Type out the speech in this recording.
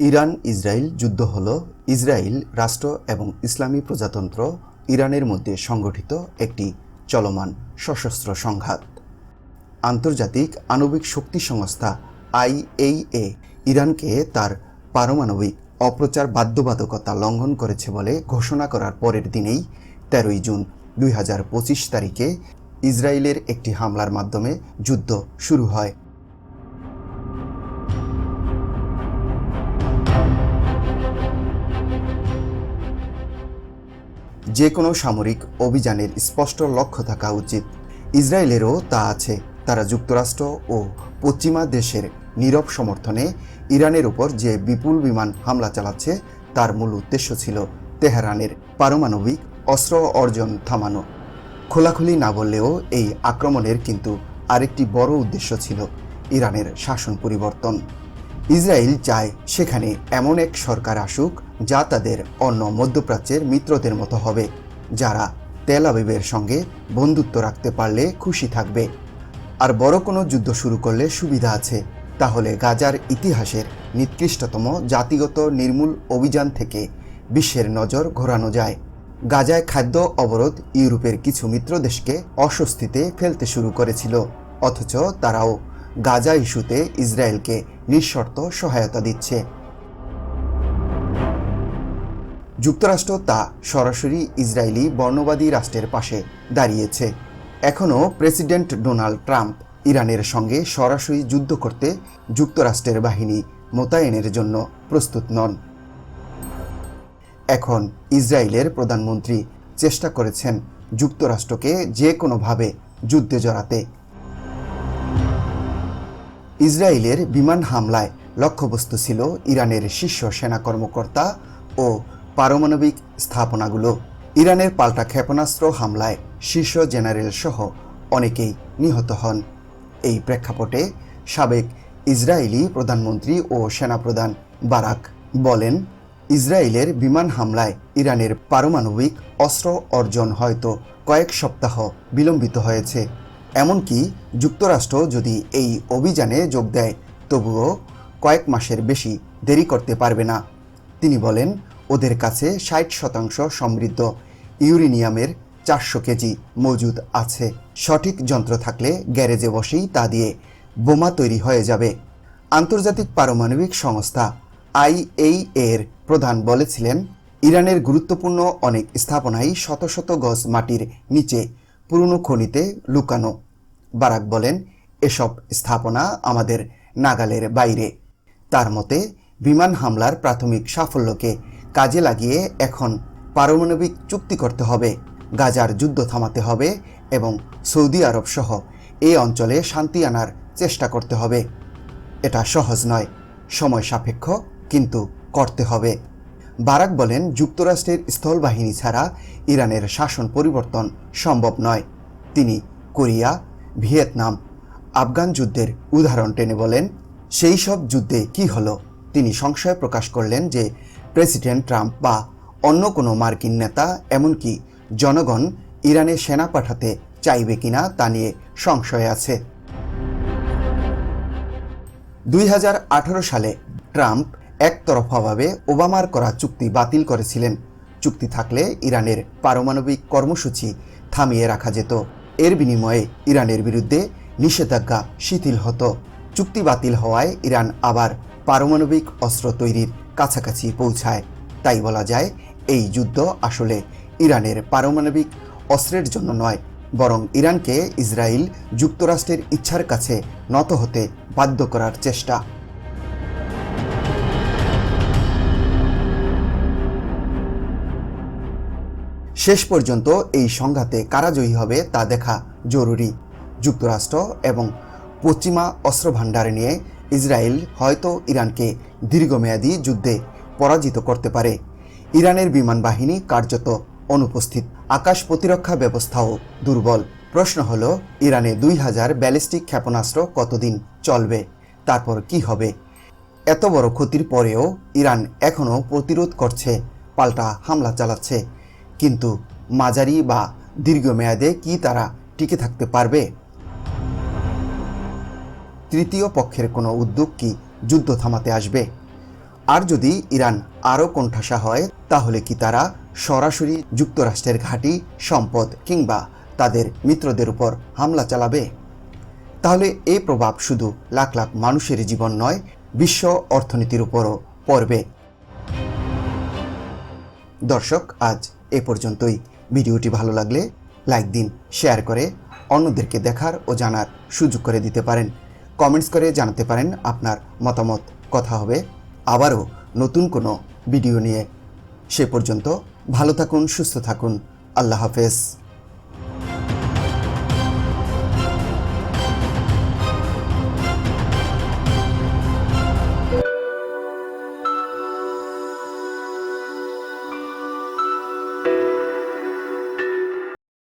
Iran Israel যুদ্ধ হল। Israel রাষ্ট্র এবং ইসলামী প্রজাতন্ত্র ইরানের মধ্যে সংগঠিত একটি চলমান সশস্ত্র সংঘাত। আন্তর্জাতিক আণবিক শক্তি সংস্থা আইএইএ ইরানকে তার পারমাণবিক অপ্রচার বাধ্যবাধকতা লঙ্ঘন করেছে বলে ঘোষণা করার পরের দিনেই তেরোই জুন দুই হাজার পঁচিশ তারিখে ইসরায়েলের একটি হামলার মাধ্যমে যুদ্ধ শুরু হয়। যে কোনো সামরিক অভিযানের স্পষ্ট লক্ষ্য থাকা উচিত। ইসরায়েলেরও তা আছে। তারা যুক্তরাষ্ট্র ও পশ্চিমা দেশের নীরব সমর্থনে ইরানের উপর যে বিপুল বিমান হামলা চালাচ্ছে, তার মূল উদ্দেশ্য ছিল তেহরানের পারমাণবিক অস্ত্র অর্জন থামানো। খোলাখুলি না বললেও এই আক্রমণের কিন্তু আরেকটি বড় উদ্দেশ্য ছিল ইরানের শাসন পরিবর্তন। ইসরায়েল চায় সেখানে এমন এক সরকার আসুক যা তাদের অন্য মধ্যপ্রাচ্যের মিত্রদের মতো হবে, যারা তেল আবিবের সঙ্গে বন্ধুত্ব রাখতে পারলে খুশি থাকবে। আর বড় কোনো যুদ্ধ শুরু করলে সুবিধা আছে, তাহলে গাজার ইতিহাসের নিকৃষ্টতম জাতিগত নির্মূল অভিযান থেকে বিশ্বের নজর ঘোরানো যায়। গাজায় খাদ্য অবরোধ ইউরোপের কিছু মিত্র দেশকে অস্বস্তিতে ফেলতে শুরু করেছিল, অথচ তারাও গাজা ইস্যুতে ইসরায়েলকে নিঃশর্ত সহায়তা দিচ্ছে। যুক্তরাষ্ট্র তা সরাসরি ইসরায়েলি বর্ণবাদী রাষ্ট্রের পাশে দাঁড়িয়েছে। এখনও প্রেসিডেন্ট ডোনাল্ড ট্রাম্প ইরানের সঙ্গে সরাসরি যুদ্ধ করতে যুক্তরাষ্ট্রের বাহিনী মোতায়েনের জন্য প্রস্তুত নন। এখন ইসরায়েলের প্রধানমন্ত্রী চেষ্টা করেছেন যুক্তরাষ্ট্রকে যে কোনোভাবে যুদ্ধে জড়াতে। ইসরায়েলের বিমান হামলায় লক্ষ্যবস্তু ছিল ইরানের শীর্ষ সেনা কর্মকর্তা ও পারমাণবিক স্থাপনাগুলো। ইরানের পাল্টা ক্ষেপণাস্ত্র হামলায় শীর্ষ জেনারেল সহ অনেকেই নিহত হন। এই প্রেক্ষাপটে সাবেক ইসরায়েলি প্রধানমন্ত্রী ও সেনাপ্রধান বারাক বলেন, ইসরায়েলের বিমান হামলায় ইরানের পারমাণবিক অস্ত্র অর্জন হয়তো কয়েক সপ্তাহ বিলম্বিত হয়েছে। এমনকি যুক্তরাষ্ট্র যদি এই অভিযানে যোগ দেয়, তবুও কয়েক মাসের বেশি দেরি করতে পারবে না। তিনি বলেন, ওদের কাছে ষাট শতাংশ সমৃদ্ধ ইউরেনিয়ামের চারশো কেজি মজুদ আছে। সঠিক যন্ত্র থাকলে গ্যারেজে বসেই তা দিয়ে বোমা তৈরি হয়ে যাবে। আন্তর্জাতিক পারমাণবিক সংস্থা আইএই এর প্রধান বলেছিলেন, ইরানের গুরুত্বপূর্ণ অনেক স্থাপনাই শত শত গজ মাটির নিচে পুরনো খনিতে লুকানো। বারাক বলেন, এসব স্থাপনা আমাদের নাগালের বাইরে। তার মতে, বিমান হামলার প্রাথমিক সাফল্যকে কাজে লাগিয়ে এখন পারমাণবিক চুক্তি করতে হবে, গাজার যুদ্ধ থামাতে হবে এবং সৌদি আরব সহ এই অঞ্চলে শান্তি আনার চেষ্টা করতে হবে। এটা সহজ নয়, সময় সাপেক্ষ, কিন্তু করতে হবে। বারাক বলেন, যুক্তরাষ্ট্রের স্থলবাহিনী ছাড়া ইরানের শাসন পরিবর্তন সম্ভব নয়। তিনি কোরিয়া, ভিয়েতনাম, আফগান যুদ্ধের উদাহরণ টেনে বলেন, সেই সব যুদ্ধে কি হলো? তিনি সংশয় প্রকাশ করলেন যে, প্রেসিডেন্ট ট্রাম্প বা অন্য কোনো মার্কিন নেতা, এমনকি জনগণ ইরানে সেনা পাঠাতে চাইবে কিনা তা নিয়ে সংশয় আছে। দুই হাজার আঠারো সালে ট্রাম্প একতরফাভাবে ওবামার করা চুক্তি বাতিল করেছিলেন। চুক্তি থাকলে ইরানের পারমাণবিক কর্মসূচি থামিয়ে রাখা যেত। এর বিনিময়ে ইরানের বিরুদ্ধে নিষেধাজ্ঞা শিথিল হতো। চুক্তি বাতিল হওয়ায় ইরান আবার পারমাণবিক অস্ত্র তৈরির কাছাকাছি পৌঁছায়। তাই বলা যায়, এই যুদ্ধ আসলে ইরানের পারমাণবিক অস্ত্রের জন্য নয়, বরং ইরানকে ইসরায়েল যুক্তরাষ্ট্রের ইচ্ছার কাছে নত হতে বাধ্য করার চেষ্টা। শেষ পর্যন্ত এই সংঘাতে কারা জয়ী হবে তা দেখা জরুরি। যুক্তরাষ্ট্র এবং পশ্চিমা অস্ত্রভাণ্ডার নিয়ে ইসরায়েল হয়তো ইরানকে দীর্ঘমেয়াদী যুদ্ধে পরাজিত করতে পারে। ইরানের বিমান বাহিনী কার্যত অনুপস্থিত। আকাশ প্রতিরক্ষা ব্যবস্থাও দুর্বল। প্রশ্ন হল, ইরানে দুই হাজার ব্যালিস্টিক ক্ষেপণাস্ত্র কতদিন চলবে? তারপর কি হবে? এত বড় ক্ষতির পরেও ইরান এখনও প্রতিরোধ করছে, পাল্টা হামলা চালাচ্ছে। কিন্তু মাঝারি বা দীর্ঘমেয়াদে কি তারা টিকে থাকতে পারবে? তৃতীয় পক্ষের কোনো উদ্যোগ কি যুদ্ধ থামাতে আসবে? আর যদি ইরান আরও কোণঠাসা হয়, তাহলে কি তারা সরাসরি যুক্তরাষ্ট্রের ঘাঁটি, সম্পদ কিংবা তাদের মিত্রদের উপর হামলা চালাবে? তাহলে এই প্রভাব শুধু লাখ লাখ মানুষের জীবন নয়, বিশ্ব অর্থনীতির উপরও পড়বে। দর্শক, আজ এ পর্যন্তই। ভিডিওটি ভালো লাগলে লাইক দিন, শেয়ার করে অন্যদেরকে দেখার ও জানার সুযোগ করে দিতে পারেন। কমেন্টস করে জানাতে পারেন আপনার মতামত কথা হবে। আবারও নতুন কোনো ভিডিও নিয়ে। সে পর্যন্ত ভালো থাকুন, সুস্থ থাকুন। আল্লাহ হাফেজ।